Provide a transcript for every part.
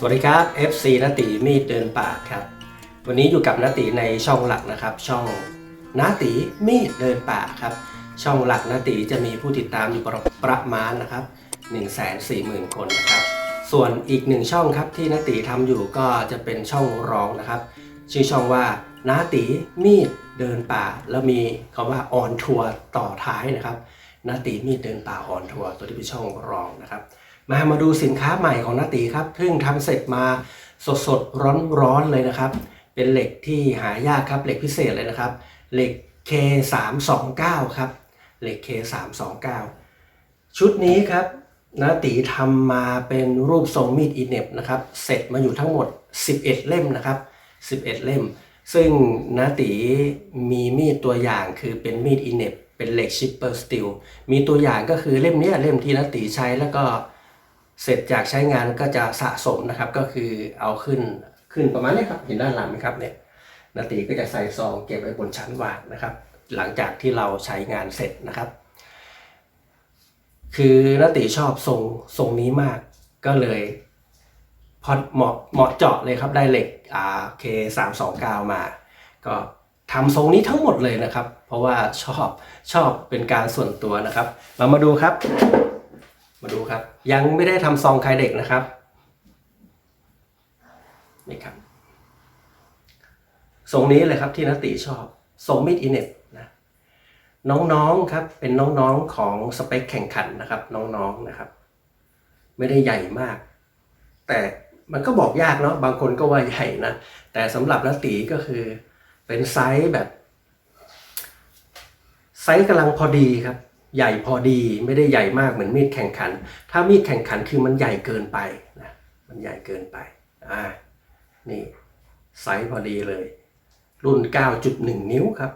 สวัสดีครับ FC นาติมีดเดินป่าครับ วันนี้อยู่กับนาติในช่องหลักนะครับ ช่องนาติมีดเดินป่าครับ ช่องหลักนาติจะมีผู้ติดตามอยู่ประประมาณนะครับ1 4 0 0 0 0 คนนะครับ ส่วนอีกหนึ่งช่องครับที่นาติทำอยู่ก็จะเป็นช่องรองนะครับ ชื่อช่องว่านาติมีดเดินป่า แล้วมีคำว่าออนทัวร์ต่อท้ายนะครับนาติมีดเดินป่าออนทัวร์ตัวที่เป็นช่องรองนะครับ มามาดูสินค้าใหม่ของนาตีครับเพิ่งทำเสร็จมาสดสดร้อนร้อนเลยนะครับ เป็นเหล็กที่หายากครับเหล็กพิเศษเลยนะครับ เหล็ก K329 ครับเหล็ก K329 ชุดนี้ครับนาตีทำมาเป็นรูปทรงมีดอีเน็บนะครับเสร็จมาอยู่ทั้งหมด 11 เล่มนะครับ 11 เล่ม ซึ่งนาตีมีมีดตัวอย่างคือเป็นมีดอีเน็บเป็นเหล็กชิปเปอร์สตีลมีตัวอย่างก็คือเล่มนี้เล่มที่นาตีใช้แล้วก็ เสร็จจากใช้งานก็จะสะสมนะครับก็คือเอาขึ้นขึ้นประมาณนี้ครับเห็นด้านหลังไหมครับเนี่ยนาตีก็จะใส่ซองเก็บไว้บนชั้นวางนะครับ หลังจากที่เราใช้งานเสร็จนะครับ คือนาตีชอบทรงทรงนี้มากก็เลยพอเหมาะเหมาะเจาะเลยครับได้เหล็กอ่าเคสามสองเก้ามา ก็ทำทรงนี้ทั้งหมดเลยนะครับ เพราะว่าชอบชอบเป็นการส่วนตัวนะครับ เรามาดูครับ มาดูครับ ยังไม่ได้ทำซองคลายเด็กนะครับนี่ครับทรงนี้เลยครับที่นติชอบทรงมิดอินเน็ตนะน้องๆครับเป็นน้องๆของสเปคแข่งขันนะครับ น้องๆนะครับ ไม่ได้ใหญ่มาก แต่มันก็บอกยากเนาะบางคนก็ว่าใหญ่นะแต่สำหรับนติก็คือเป็นไซส์แบบ ไซส์กำลังพอดีครับ ใหญ่พอดีไม่ได้ใหญ่มากเหมือนมีดแข่งขัน ถ้ามีดแข่งขันคือมันใหญ่เกินไปนะมันใหญ่เกินไปอ่านี่ไซส์พอดีเลย รุ่น 9.1 นิ้วครับ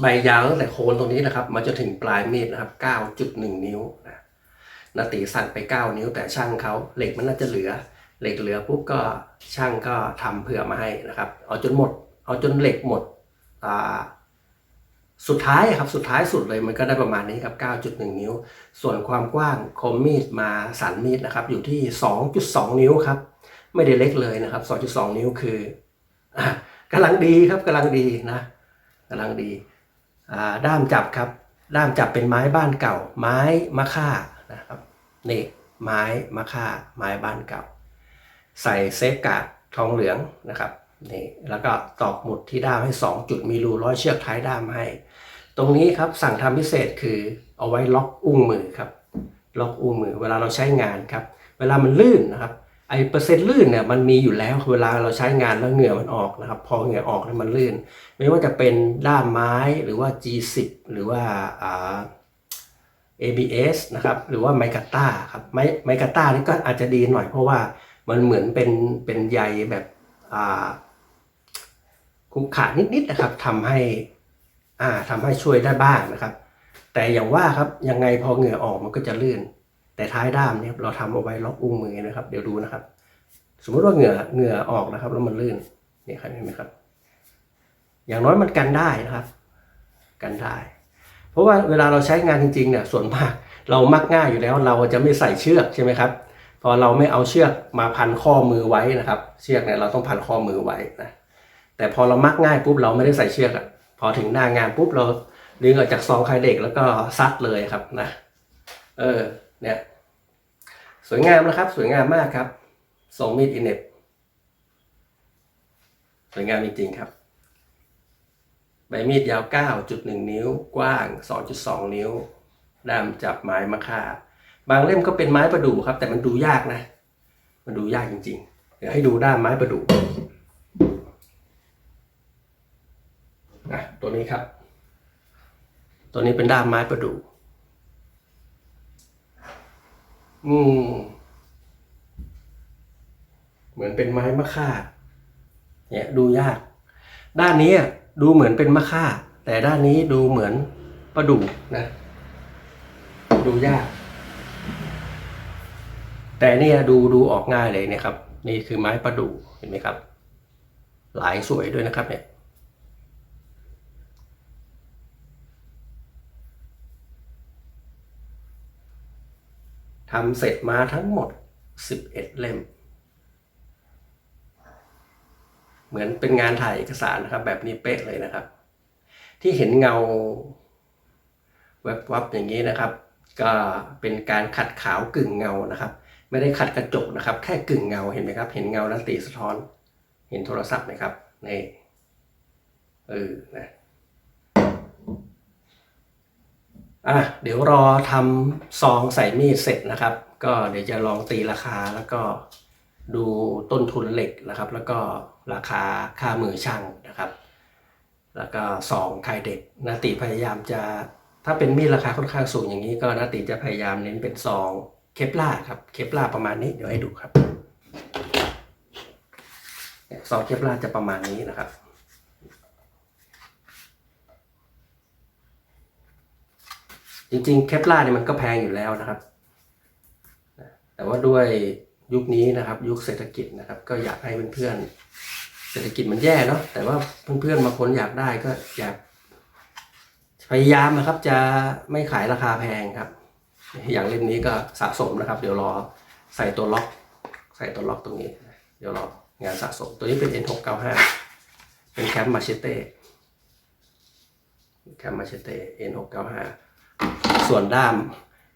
ใบยาวตั้งแต่โคนตรงนี้นะครับมาจนถึงปลายมีดนะครับ 9.1 นิ้วนะนาตีสั่งไป 9 นิ้วแต่ช่างเขาเหล็กมันน่าจะเหลือ เหล็กเหลือปุ๊บก็ช่างก็ทำเผื่อมาให้นะครับ เอาจนหมด เอาจนเหล็กหมดอ่า สุดท้ายครับสุดท้ายสุดเลยมันก็ได้ประมาณนี้ครับ 9.1 นิ้ว ส่วนความกว้างคมมีดมาสันมีดนะครับอยู่ที่ 2.2 นิ้วครับไม่ได้เล็กเลยนะครับ 2.2 นิ้วคืออกำลังดีครับกำลังดีนะกำลังดีด้ามจับครับ ด้ามจับเป็นไม้บ้านเก่า ไม้มะค่านะครับนี่ไม้มะค่า ไม้บ้านเก่า ใส่เซฟกาดทองเหลืองนะครับ นี่แล้วก็ตอกหมุดที่ด้ามให้ 2 จุดมีรูร้อยเชือกท้ายด้ามให้ ตรงนี้ครับสั่งทำพิเศษคือเอาไว้ล็อกอุ้งมือครับ ล็อกอุ้งมือ เวลาเราใช้งานครับ เวลามันลื่นนะครับไอเปอร์เซ็นต์ลื่นเนี่ยมันมีอยู่แล้วเวลาเราใช้งานแล้วเหงื่อมันออกนะครับพอเหงื่อออกแล้วมันลื่น ไม่ว่าจะเป็นด้ามไม้หรือว่า G10 หรือว่าอ่า ABS นะครับหรือว่าไมกาต้าครับไมไมกาต้านี่ก็อาจจะดีหน่อยเพราะว่ามันเหมือนเป็นเป็นใยแบบอ่า คุกขานิดๆนะครับทำให้อ่าทำให้ช่วยได้บ้างนะครับ แต่อย่างว่าครับยังไงพอเหงื่อออกมันก็จะลื่น แต่ท้ายด้ามเนี่ยเราทำเอาไว้ล็อกอุ้งมือนะครับ เดี๋ยวดูนะครับ สมมติว่าเหงื่อเหงื่อออกนะครับ แล้วมันลื่นนี่ครับเห็นไหมครับ อย่างน้อยมันกันได้นะครับ กันได้ เพราะว่าเวลาเราใช้งานจริงๆเนี่ยส่วนมากเรามักง่ายอยู่แล้ว เราจะไม่ใส่เชือกใช่ไหมครับพอเราไม่เอาเชือกมาพันข้อมือไว้นะครับ เชือกเนี่ยเราต้องพันข้อมือไว้นะ แต่พอเรามักง่ายปุ๊บเราไม่ได้ใส่เชือกอะพอถึงหน้างานปุ๊บเราดึงออกจากซองคายเด็กแล้วก็ซัดเลยครับนะเออเนี่ยสวยงามนะครับ สวยงามมากครับทรงมีดอินเน็ตสวยงามจริงๆครับ ใบมีดยาว 9.1 นิ้ว กว้าง 2.2 นิ้วด้ามจับไม้มะค่าบางเล่มก็เป็นไม้ประดู่ครับ แต่มันดูยากนะ มันดูยากจริงๆ เดี๋ยวให้ดูด้ามไม้ประดู่ นะตัวนี้ครับ ตัวนี้เป็นด้ามไม้ประดู่อืม เหมือนเป็นไม้มะค่าเนี่ยดูยาก ด้านนี้ดูเหมือนเป็นมะค่า แต่ด้านนี้ดูเหมือนประดู่นะ ดูยาก แต่เนี่ยดูดูออกง่ายเลยเนี่ยครับ นี่คือไม้ประดู่เห็นไหมครับ หลายสวยด้วยนะครับเนี่ย ทำเสร็จมาทั้งหมด 11 เล่ม เหมือนเป็นงานถ่ายเอกสารนะครับ แบบนี้เป๊ะเลยนะครับ ที่เห็นเงาแวบวับอย่างนี้นะครับ ก็เป็นการขัดขาวกึ่งเงานะครับ ไม่ได้ขัดกระจกนะครับ แค่กึ่งเงาเห็นไหมครับ เห็นเงาแล้วตีสะท้อน เห็นโทรศัพท์ไหมครับนี่เออนะ อะเดี๋ยวรอทำซองใส่มีดเสร็จนะครับ ก็เดี๋ยวจะลองตีราคาแล้วก็ดูต้นทุนเหล็กนะครับ แล้วก็ราคาค่ามือช่างนะครับ แล้วก็สองไข่เด็กนาติพยายามจะถ้าเป็นมีดราคาค่อนข้างสูงอย่างนี้ก็นาติจะพยายามเน้นเป็นซองเคปลาครับเคปลาประมาณนี้เดี๋ยวให้ดูครับซองเคปลาจะประมาณนี้นะครับ จริงๆ เคปลาเนี่ยมันก็แพงอยู่แล้วนะครับ แต่ว่าด้วยยุคนี้นะครับ ยุคเศรษฐกิจนะครับ ก็อยากให้เพื่อนๆเศรษฐกิจมันแย่เนาะแต่ว่าเพื่อนๆบางคนอยากได้ก็อยากพยายามนะครับ จะไม่ขายราคาแพงครับ อย่างเล่มนี้ก็สะสมนะครับ เดี๋ยวรอใส่ตัวล็อก ใส่ตัวล็อกตรงนี้ เดี๋ยวรองานสะสม ตัวนี้เป็น N695 เป็นแคมมาเชเต้แคมมาเชเต้ N695 ส่วนด้าม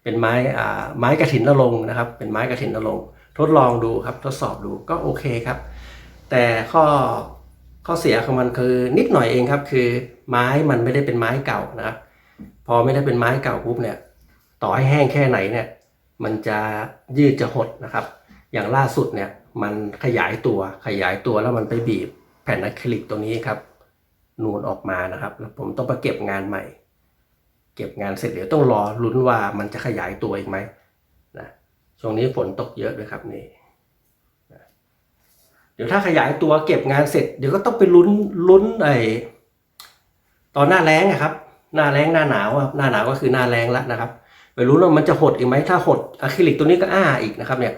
เป็นไม้อ่าไม้กระถินนรงนะครับ เป็นไม้กระถินนรงทดลองดูครับทดสอบดูก็โอเคครับ แต่ข้อข้อเสียของมันคือนิดหน่อยเองครับ คือไม้มันไม่ได้เป็นไม้เก่านะครับ พอไม่ได้เป็นไม้เก่าปุ๊บเนี่ย ต่อให้แห้งแค่ไหนเนี่ย มันจะยืดจะหดนะครับ อย่างล่าสุดเนี่ยมันขยายตัวขยายตัวแล้วมันไปบีบแผ่นอะคริลิกตัวนี้ครับ นูนออกมานะครับ แล้วผมต้องไปเก็บงานใหม่ เก็บงานเสร็จเดี๋ยวต้องรอลุ้นว่ามันจะขยายตัวอีกไหมนะช่วงนี้ฝนตกเยอะด้วยครับนี่นะเดี๋ยวถ้าขยายตัวเก็บงานเสร็จเดี๋ยวก็ต้องไปลุ้นลุ้นไอ้ตอนหน้าแล้งอะครับ หน้าแล้งหน้าหนาวอะหน้าหนาวก็คือหน้าแล้งแล้วนะครับ ไปรู้ว่ามันจะหดอีกไหมถ้าหดอะคริลิกตัวนี้ก็อ้าอีกนะครับ เนี่ย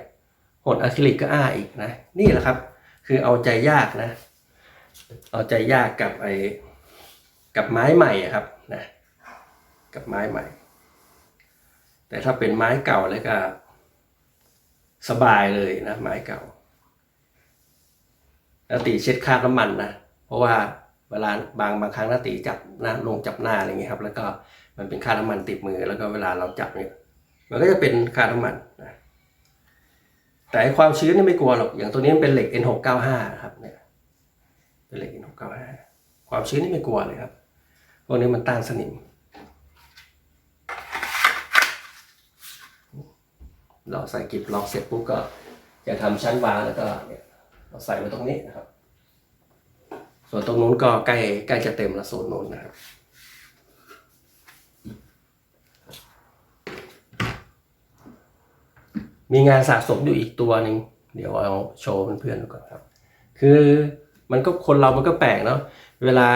หดอะคริลิกก็อ้าอีกนะ นี่แหละครับ คือเอาใจยากนะ เอาใจยากกับไอ้กับไม้ใหม่ครับ กับไม้ใหม่ แต่ถ้าเป็นไม้เก่าเลยก็ สบายเลยนะไม้เก่านาตีเช็ดคราบน้ำมันนะเพราะว่าเวลาบางบางครั้งนาตีจับหน้าลงจับหน้าอะไรเงี้ยครับ แล้วก็มันเป็นคราบน้ำมันติดมือ แล้วก็เวลาเราจับเนี่ยมันก็จะเป็นคราบน้ำมันนะแต่ความชื้นนี่ไม่กลัวหรอก อย่างตัวนี้มันเป็นเหล็ก N695 ครับเนี่ยเป็นเหล็ก N695 ความชื้นนี่ไม่กลัวเลยครับพวกนี้มันต้านสนิม เราใส่กิบล็อกเสร็จปุ๊บก็จะทำชั้นวางแล้วก็เนี่ยเราใส่ไว้ตรงนี้นะครับ ส่วนตรงนู้นก็ใกล้ใกล้จะเต็มละโซนนู้นนะครับมีงานสะสมอยู่อีกตัวหนึ่งเดี๋ยวเอาโชว์เพื่อนๆดูก่อนครับ คือมันก็คนเรามันก็แปลกเนาะเวลา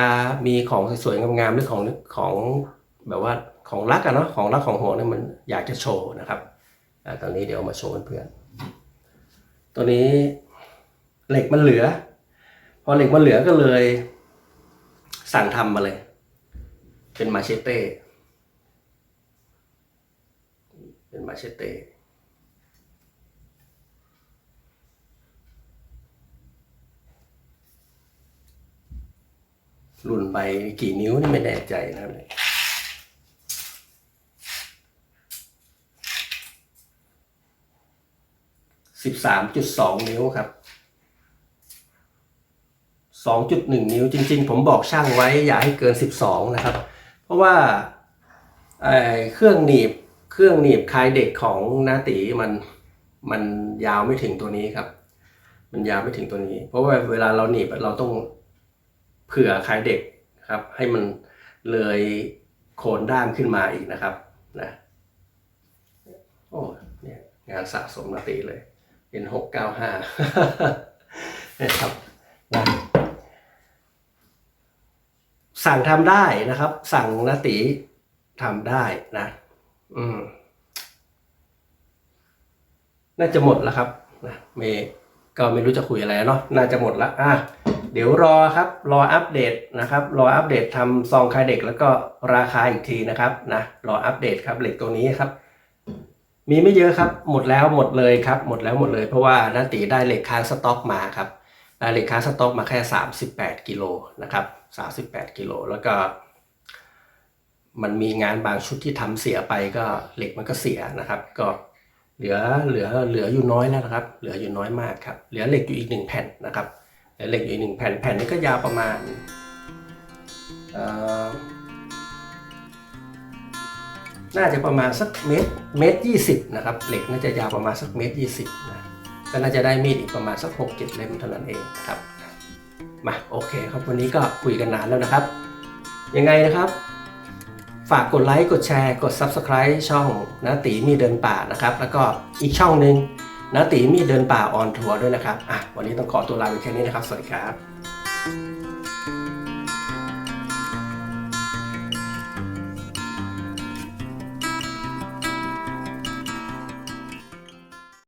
มีของสวยๆงามๆหรือของของแบบว่าของรักอะเนาะของรักของห่วงเนี่ยมันอยากจะโชว์นะครับ ตอนนี้เดี๋ยวมาโชว์เพื่อนๆตัวนี้เหล็กมันเหลือ พอเหล็กมันเหลือก็เลย สั่งทำมาเลย เป็นมาเชเต้เป็นมาเชเต้รุ่นไปกี่นิ้วนี่ไม่แน่ใจนะครับ เนี่ยสิบสามจุดสองนิ้วครับสองจุดหนึ่งนิ้วจริง ๆ ผมบอกช่างไว้อย่าให้เกินสิบสองนะครับ เพราะว่าเครื่องหนีบเครื่องหนีบคลายเด็กของนาตีมันมันยาวไม่ถึงตัวนี้ครับ มันยาวไม่ถึงตัวนี้ เพราะว่าเวลาเราหนีบเราต้องเผื่อคลายเด็กครับ ให้มันเลยโคนด้ามขึ้นมาอีกนะครับนะโอ้เนี่ยงานสะสมนาตีเลย เป็นหกเก้าห้านะครับนะสั่งทำได้นะครับ สั่งนาตีทำได้นะ อืม น่าจะหมดแล้วครับนะเมก็ไม่รู้จะคุยอะไรเนาะน่าจะหมดละอะเดี๋ยวรอครับ รออัปเดตนะครับ รออัปเดตทำซองคายเด็กแล้วก็ราคาอีกทีนะครับนะรออัปเดตครับเหล็กตัวนี้ครับ มีไม่เยอะครับ หมดแล้วหมดเลยครับ หมดแล้วหมดเลย เพราะว่านาตีได้เหล็กค้างสต็อกมาครับได้เหล็กค้างสต็อกมาแค่ 38กิโลนะครับ38กิโลแล้วก็มันมีงานบางชุดที่ทำเสียไปก็เหล็กมันก็เสียนะครับ ก็เหลือเหลือเหลืออยู่น้อยแล้วนะครับ เหลืออยู่น้อยมากครับ เหลือเหล็กอยู่อีกหนึ่งแผ่นนะครับเหลือเหล็กอยู่อีกหนึ่งแผ่นแผ่นนี้ก็ยาวประมาณเอ่อ น่าจะประมาณสักเมตรเมตรยี่สิบนะครับเหล็กน่าจะยาวประมาณสักเมตรยี่สิบนะก็น่าจะได้มีดอีกประมาณสักหกเจ็ดเล่มเท่านั้นเองนะครับมาโอเคครับวันนี้ก็คุยกันนานแล้วนะครับ ยังไงนะครับ ฝากกดไลค์กดแชร์กด Subscribe ช่องนาตีมีเดินป่านะครับ แล้วก็อีกช่องหนึ่งนาตีมีเดินป่าออนทัวร์ด้วยนะครับอะวันนี้ต้องขอตัวลาไปแค่นี้นะครับ สวัสดีครับ